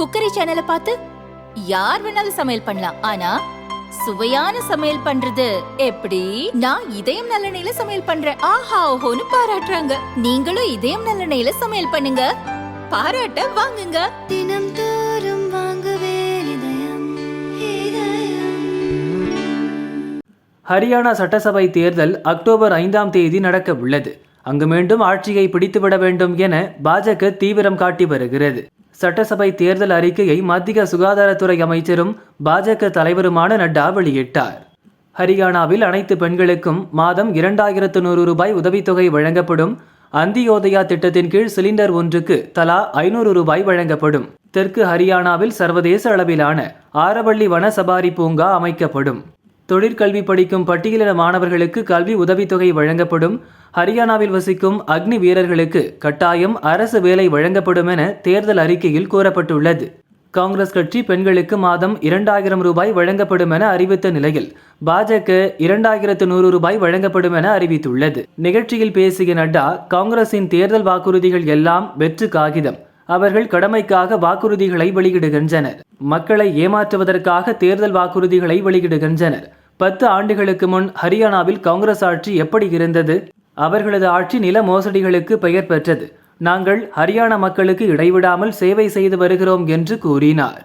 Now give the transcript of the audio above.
Cookery சேனலை பார்த்து யார் வேணாலும் சமையல் பண்ணலாம். ஆனா சுவையான சமையல் பண்றது எப்படி? நான் இதயம் நல்லெண்ணெயில சமையல் பண்றேன். ஆஹா ஓஹோன்னு பாராட்டுறாங்க. நீங்களும் இதயம் நல்லெண்ணெயில சமையல் பண்ணுங்க. பாராட்ட வாங்குங்க. தினம் தோறும் வாங்குவே இதயம் இதயம். ஹரியானா சட்டசபை தேர்தல் அக்டோபர் ஐந்தாம் தேதி நடக்க உள்ளது அங்கு மீண்டும் ஆட்சியை பிடித்துவிட வேண்டும் என பாஜக தீவிரம் காட்டி வருகிறது. சட்டசபை தேர்தல் அறிக்கையை மத்திய சுகாதாரத்துறை அமைச்சரும் பாஜக தலைவருமான நட்டா வெளியிட்டார். ஹரியானாவில் அனைத்து பெண்களுக்கும் மாதம் இரண்டாயிரத்து நூறு ரூபாய் உதவித்தொகை வழங்கப்படும். அந்தியோதயா திட்டத்தின் கீழ் சிலிண்டர் ஒன்றுக்கு தலா ஐநூறு ரூபாய் வழங்கப்படும். தெற்கு ஹரியானாவில் சர்வதேச அளவிலான ஆரவள்ளி வன சபாரி பூங்கா அமைக்கப்படும். தொழிற்கல்வி படிக்கும் பட்டியலின மாணவர்களுக்கு கல்வி உதவித்தொகை வழங்கப்படும். ஹரியானாவில் வசிக்கும் அக்னி வீரர்களுக்கு கட்டாயம் அரசு வேலை வழங்கப்படும் என தேர்தல் அறிக்கையில் கூறப்பட்டுள்ளது. காங்கிரஸ் கட்சி பெண்களுக்கு மாதம் இரண்டாயிரம் ரூபாய் வழங்கப்படும் என அறிவித்த நிலையில் பாஜக இரண்டாயிரத்து நூறு ரூபாய் வழங்கப்படும் என அறிவித்துள்ளது. நிகழ்ச்சியில் பேசிய நட்டா காங்கிரசின் தேர்தல் வாக்குறுதிகள் எல்லாம் வெற்று காகிதம். அவர்கள் கடமைக்காக வாக்குறுதிகளை வெளியிடுகின்றனர். மக்களை ஏமாற்றுவதற்காக தேர்தல் வாக்குறுதிகளை வெளியிடுகின்றனர். பத்து ஆண்டுகளுக்கு முன் ஹரியானாவில் காங்கிரஸ் ஆட்சி எப்படி இருந்தது? அவர்களது ஆட்சி நில மோசடிகளுக்கு பெயர் பெற்றது. நாங்கள் ஹரியானா மக்களுக்கு இடைவிடாமல் சேவை செய்து வருகிறோம் என்று கூறினார்.